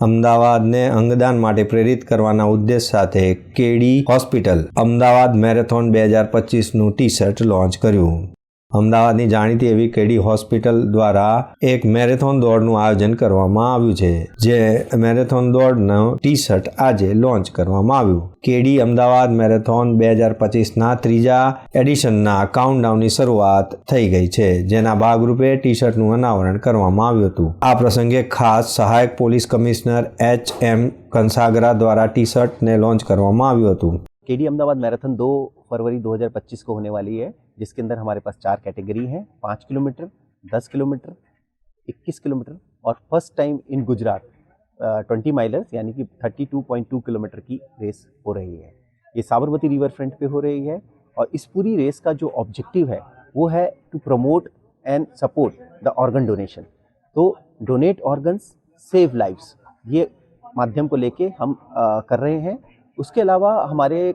અમદાવાદને અંગદાન માટે પ્રેરિત કરવાના ઉદ્દેશ સાથે કેડી હોસ્પિટલ અમદાવાદ મેરેથોન બે હજાર પચીસનું ટી શર્ટ લોન્ચ કર્યું. અમદાવાદની જાણીતી એવી કેડી હોસ્પિટલ દ્વારા એક મેરેથોન દોડનું આયોજન કરવામાં આવ્યું છે જે મેરેથોન દોડનું ટી શર્ટ આજે લોન્ચ કરવામાં આવ્યું કેડી અમદાવાદ મેરેથોન બે હજાર પચીસના ત્રીજા એડિશનના કાઉન્ટડાઉનની શરૂઆત થઈ ગઈ છે જેના ભાગરૂપે ટી શર્ટનું અનાવરણ કરવામાં આવ્યું હતું આ પ્રસંગે ખાસ સહાયક police commissioner H M Kansagara દ્વારા ટી શર્ટને લોન્ચ કરવામાં આવ્યું હતું के डी अहमदाबाद मैराथन दो फरवरी 2025 को होने वाली है जिसके अंदर हमारे पास चार कैटेगरी हैं पाँच किलोमीटर दस किलोमीटर इक्कीस किलोमीटर और first time in Gujarat twenty milers यानी कि thirty two point two kilometre की रेस हो रही है। ये साबरमती रिवर फ्रंट पे हो रही है और इस पूरी रेस का जो ऑब्जेक्टिव है वो है to promote and support the organ donation तो डोनेट ऑर्गन्स सेव लाइव्स ये माध्यम को लेके हम अ, कर रहे हैं। उसके अलावा हमारे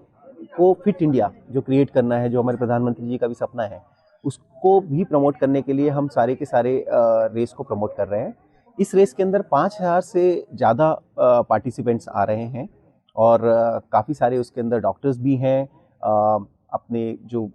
को फिट इंडिया जो क्रिएट करना है, जो हमारे प्रधानमंत्री जी का भी सपना है, उसको भी प्रमोट करने के लिए हम सारे के सारे रेस को प्रमोट कर रहे हैं। इस रेस के अंदर पाँच हज़ार से ज़्यादा पार्टिसिपेंट्स आ रहे हैं और काफ़ी सारे उसके अंदर डॉक्टर्स भी हैं अपने जो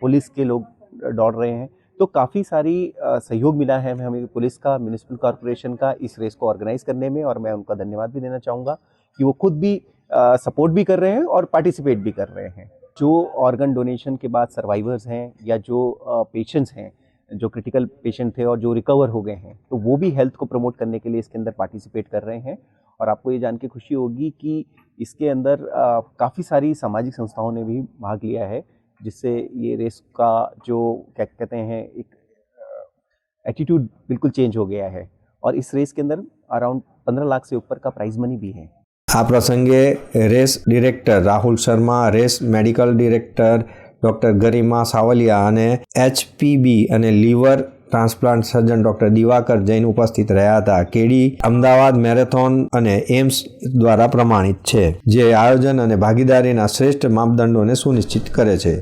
पुलिस के लोग दौड़ रहे हैं। तो काफ़ी सारी सहयोग मिला है हमें पुलिस का म्यूनिसिपल कॉरपोरेशन का इस रेस को ऑर्गेनाइज करने में और मैं उनका धन्यवाद भी देना चाहूँगा। कि वो खुद भी सपोर्ट भी कर रहे हैं और पार्टिसिपेट भी कर रहे हैं। जो ऑर्गन डोनेशन के बाद सर्वाइवर्स हैं या जो पेशेंट्स हैं, जो क्रिटिकल पेशेंट थे और जो रिकवर हो गए हैं तो वो भी हेल्थ को प्रमोट करने के लिए इसके अंदर पार्टिसिपेट कर रहे हैं। और आपको ये जान के खुशी होगी कि इसके अंदर काफ़ी सारी सामाजिक संस्थाओं ने भी भाग लिया है, जिससे ये रेस का जो, क्या कहते हैं, एक एटीट्यूड बिल्कुल चेंज हो गया है। और इस रेस के अंदर अराउंड पंद्रह लाख से ऊपर का प्राइज मनी भी है। આ પ્રસંગે race director Rahul Sharma race medical director doctor Garima Savaliya અને એચપીબી અને liver transplant surgeon doctor Diwakar Jain ઉપસ્થિત રહ્યા હતા કેડી અમદાવાદ મેરેથોન અને એમ્સ દ્વારા પ્રમાણિત છે જે આયોજન અને ભાગીદારીના શ્રેષ્ઠ માપદંડોને સુનિશ્ચિત કરે છે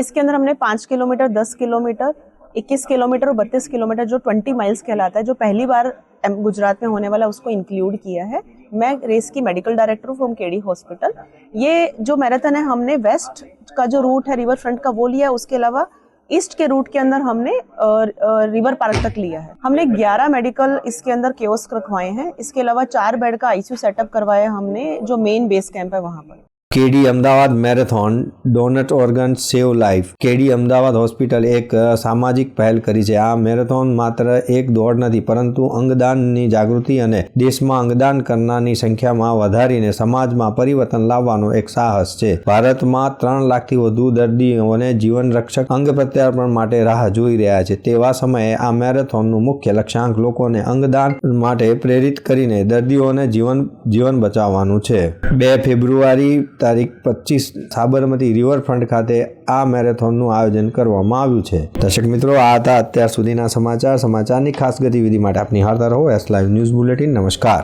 इसके अंदर हमने पाँच किलोमीटर दस किलोमीटर इक्कीस किलोमीटर और बत्तीस किलोमीटर जो ट्वेंटी माइल्स कहलाता है जो पहली बार एम- गुजरात में होने वाला उसको इंक्लूड किया है मैं रेस की मेडिकल डायरेक्टर हूँ फ्रॉम केडी हॉस्पिटल ये जो मैराथन है हमने वेस्ट का जो रूट है रिवर फ्रंट का वो लिया है। उसके अलावा ईस्ट के रूट के अंदर हमने रिवर पार्क तक लिया है। हमने 11 मेडिकल इसके अंदर केओस्क रखवाए हैं। इसके अलावा चार बेड का आईसीयू सेटअप करवाया है हमने जो मेन बेस कैंप है वहाँ पर। KD Ahmedabad marathon donate organ save life. KD Ahmedabad hospital એક સામાજિક પહેલ કરી છે. આ મેરેથોન માત્ર એક દોડ નથી, પરંતુ અંગદાનની જાગૃતિ અને દેશમાં અંગદાન કરનારની સંખ્યામાં વધારીને સમાજમાં પરિવર્તન લાવવાનો એક સાહસ છે. ભારતમાં ત્રણ લાખથી વધુ દર્દીઓને જીવન રક્ષક અંગ પ્રત્યાર્પણ માટે રાહ જોઈ રહ્યા છે. તેવા સમયે આ મેરેથોનનું મુખ્ય લક્ષ્યાંક લોકોને અંગદાન માટે પ્રેરિત કરીને દર્દીઓને જીવન જીવન બચાવવાનું છે. બે ફેબ્રુઆરી તારીખ પચીસ સાબરમતી રિવરફ્રન્ટ ખાતે આ મેરેથોનનું આયોજન કરવામાં આવ્યું છે. દર્શક મિત્રો, આ હતા અત્યાર સુધીના સમાચાર. સમાચારની ખાસ ગતિવિધિ માટે આપની હારતા રહો. એસ લાઈવ ન્યૂઝ બુલેટિન નમસ્કાર.